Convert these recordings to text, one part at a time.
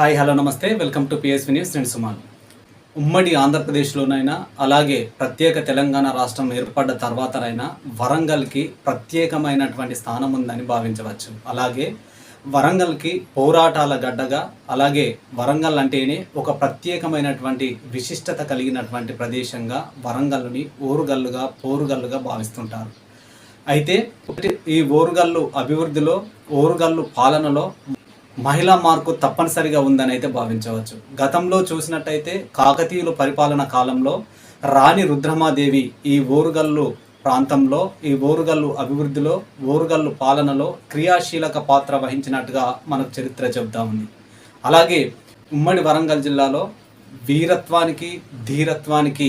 Hi hello నమస్తే. Welcome to PSV news నేను సుమాన్. ఉమ్మడి ఆంధ్రప్రదేశ్లోనైనా అలాగే ప్రత్యేక తెలంగాణ రాష్ట్రం ఏర్పడ్డ తర్వాతనైనా వరంగల్కి ప్రత్యేకమైనటువంటి స్థానం ఉందని భావించవచ్చు. అలాగే వరంగల్కి పోరాటాల గడ్డగా అలాగే వరంగల్ అంటేనే ఒక ప్రత్యేకమైనటువంటి విశిష్టత కలిగినటువంటి ప్రదేశంగా వరంగల్ని ఓరుగల్లుగా పోరుగల్లుగా భావిస్తుంటారు. అయితే ఈ ఓరుగల్లు అభివృద్ధిలో ఓరుగల్లు పాలనలో మహిళా మార్కు తప్పనిసరిగా ఉందని అయితే భావించవచ్చు. గతంలో చూసినట్టయితే కాకతీయుల పరిపాలన కాలంలో రాణి రుద్రమాదేవి ఈ ఓరుగల్లు ప్రాంతంలో ఈ ఓరుగల్లు అభివృద్ధిలో ఓరుగల్లు పాలనలో క్రియాశీలక పాత్ర వహించినట్టుగా మనకు చరిత్ర చెబుతా ఉంది. అలాగే ఉమ్మడి వరంగల్ జిల్లాలో వీరత్వానికి ధీరత్వానికి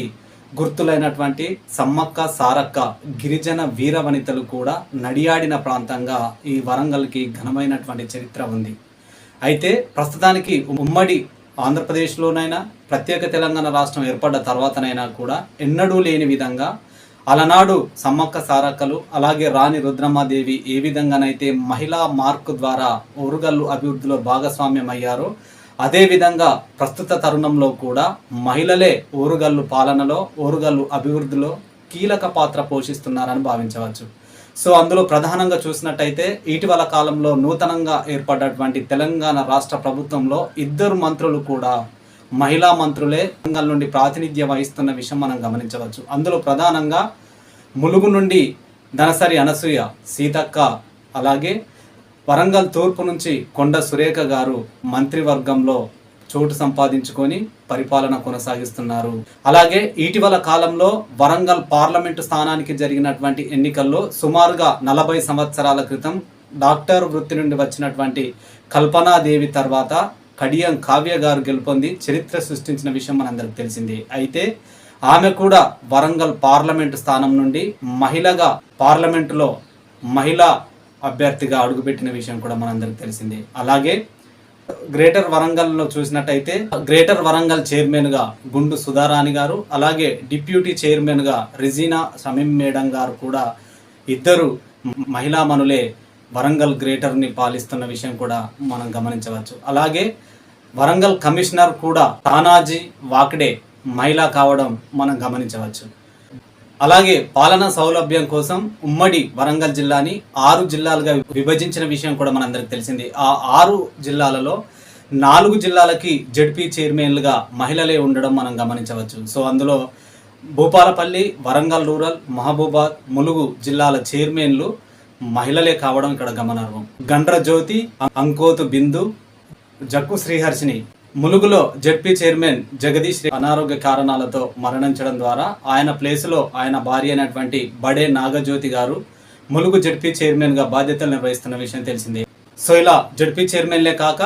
గుర్తులైనటువంటి సమ్మక్క సారక్క గిరిజన వీరవనితలు కూడా నడియాడిన ప్రాంతంగా ఈ వరంగల్కి ఘనమైనటువంటి చరిత్ర ఉంది. అయితే ప్రస్తుతానికి ఉమ్మడి ఆంధ్రప్రదేశ్లోనైనా ప్రత్యేక తెలంగాణ రాష్ట్రం ఏర్పడ్డ తర్వాతనైనా కూడా ఎన్నడూ లేని విధంగా అలనాడు సమ్మక్క సారక్కలు అలాగే రాణి రుద్రమాదేవి ఏ విధంగానైతే మహిళా మార్క్ ద్వారా ఓరుగల్లు అభివృద్ధిలో భాగస్వామ్యం అయ్యారో అదేవిధంగా ప్రస్తుత తరుణంలో కూడా మహిళలే ఓరుగల్లు పాలనలో ఓరుగల్లు అభివృద్ధిలో కీలక పాత్ర పోషిస్తున్నారని భావించవచ్చు. సో అందులో ప్రధానంగా చూసినట్టయితే ఇటీవల కాలంలో నూతనంగా ఏర్పడ్డటువంటి తెలంగాణ రాష్ట్ర ప్రభుత్వంలో ఇద్దరు మంత్రులు కూడా మహిళా మంత్రులే తెలంగాణ నుండి ప్రాతినిధ్యం వహిస్తున్న విషయం మనం గమనించవచ్చు. అందులో ప్రధానంగా ములుగు నుండి ధనసరి అనసూయ సీతక్క అలాగే వరంగల్ తూర్పు నుంచి కొండ సురేఖ గారు మంత్రివర్గంలో చోటు సంపాదించుకొని పరిపాలన కొనసాగిస్తున్నారు. అలాగే ఇటీవల కాలంలో వరంగల్ పార్లమెంటు స్థానానికి జరిగినటువంటి ఎన్నికల్లో సుమారుగా నలభై సంవత్సరాల క్రితం డాక్టర్ వృత్తి నుండి వచ్చినటువంటి కల్పనాదేవి తర్వాత కడియం కావ్య గారు గెలుపొంది చరిత్ర సృష్టించిన విషయం మనందరికి తెలిసింది. అయితే ఆమె కూడా వరంగల్ పార్లమెంటు స్థానం నుండి మహిళగా పార్లమెంటులో మహిళా అభ్యర్థిగా అడుగుపెట్టిన విషయం కూడా మనందరికి తెలిసింది. అలాగే గ్రేటర్ వరంగల్లో చూసినట్టయితే గ్రేటర్ వరంగల్ చైర్మన్గా గుండు సుధారాణి గారు అలాగే డిప్యూటీ చైర్మన్గా రిజీనా సమీం మేడం గారు కూడా ఇద్దరు మహిళా మనులే వరంగల్ గ్రేటర్ని పాలిస్తున్న విషయం కూడా మనం గమనించవచ్చు. అలాగే వరంగల్ కమిషనర్ కూడా తానాజీ వాక్డే మహిళ కావడం మనం గమనించవచ్చు. అలాగే పాలనా సౌలభ్యం కోసం ఉమ్మడి వరంగల్ జిల్లాని ఆరు జిల్లాలుగా విభజించిన విషయం కూడా మనందరికి తెలిసింది. ఆ ఆరు జిల్లాలలో నాలుగు జిల్లాలకి జడ్పీ చైర్మన్లుగా మహిళలే ఉండడం మనం గమనించవచ్చు. సో అందులో భూపాలపల్లి వరంగల్ రూరల్ మహబూబాద్ ములుగు జిల్లాల చైర్మన్లు మహిళలే కావడం ఇక్కడ గమనార్హం. గండ్ర జ్యోతి అంకోతు బిందు జక్కు శ్రీహర్షిని ములుగులో జడ్పీ చైర్మన్ జగదీష్ అనారోగ్య కారణాలతో మరణించడం ద్వారా ఆయన ప్లేసులో ఆయన భార్య అయినటువంటి బడే నాగజ్యోతి గారు ములుగు జడ్పీ చైర్మన్గా బాధ్యతలు నిర్వహిస్తున్న విషయం తెలిసిందే. సో ఇలా జడ్పీ చైర్మన్లే కాక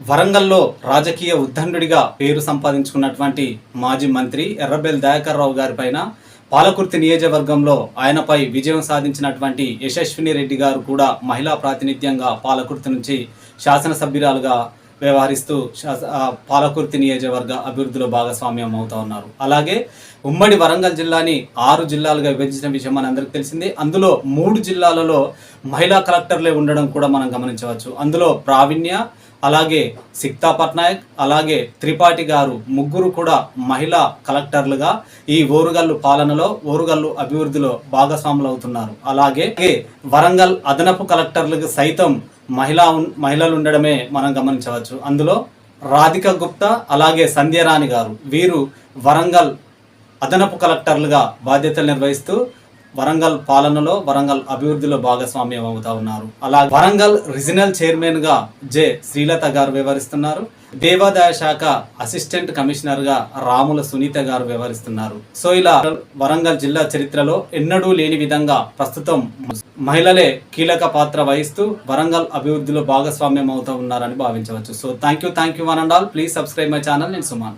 వరంగల్లో రాజకీయ ఉద్దండుడిగా పేరు సంపాదించుకున్నటువంటి మాజీ మంత్రి ఎర్రబెల్ దయాకర్ రావు గారిపైన పాలకుర్తి నియోజకవర్గంలో ఆయనపై విజయం సాధించినటువంటి యశస్విని రెడ్డి గారు కూడా మహిళా ప్రాతినిధ్యంగా పాలకుర్తి నుంచి శాసనసభ్యురాలుగా వ్యవహరిస్తూ పాలకుర్తి నియోజకవర్గ అభివృద్ధిలో భాగస్వామ్యం అవుతా ఉన్నారు. అలాగే ఉమ్మడి వరంగల్ జిల్లాని ఆరు జిల్లాలుగా విభజించిన విషయం మనందరికీ తెలిసిందే. అందులో మూడు జిల్లాలలో మహిళా కలెక్టర్లే ఉండడం కూడా మనం గమనించవచ్చు. అందులో ప్రావీణ్య అలాగే సిక్తా పట్నాయక్ అలాగే త్రిపాఠి గారు ముగ్గురు కూడా మహిళా కలెక్టర్లుగా ఈ ఓరుగల్లు పాలనలో ఓరుగల్లు అభివృద్ధిలో భాగస్వాములు అవుతున్నారు అలాగే వరంగల్ అదనపు కలెక్టర్లకు సైతం మహిళా మహిళలు ఉండడమే మనం గమనించవచ్చు. అందులో రాధిక గుప్తా అలాగే సంధ్యరాణి గారు. వీరు వరంగల్ అదనపు కలెక్టర్లుగా బాధ్యతలు నిర్వహిస్తూ వరంగల్ పాలనలో వరంగల్ అభివృద్ధిలో భాగస్వామ్యం అవుతా ఉన్నారు. అలా వరంగల్ రీజనల్ చైర్మన్గా జె. శ్రీలత గారు వ్యవహరిస్తున్నారు. దేవాదాయ శాఖ అసిస్టెంట్ కమిషనర్గా రాముల సునీత గారు వ్యవహరిస్తున్నారు. సో ఇలా వరంగల్ జిల్లా చరిత్రలో ఎన్నడూ లేని విధంగా ప్రస్తుతం మహిళలే కీలక పాత్ర వహిస్తూ వరంగల్ అభివృద్ధిలో భాగస్వామ్యం అవుతూ ఉన్నారని భావించవచ్చు. So thank you thank you one and all please subscribe my channel. నేను సుమాన్.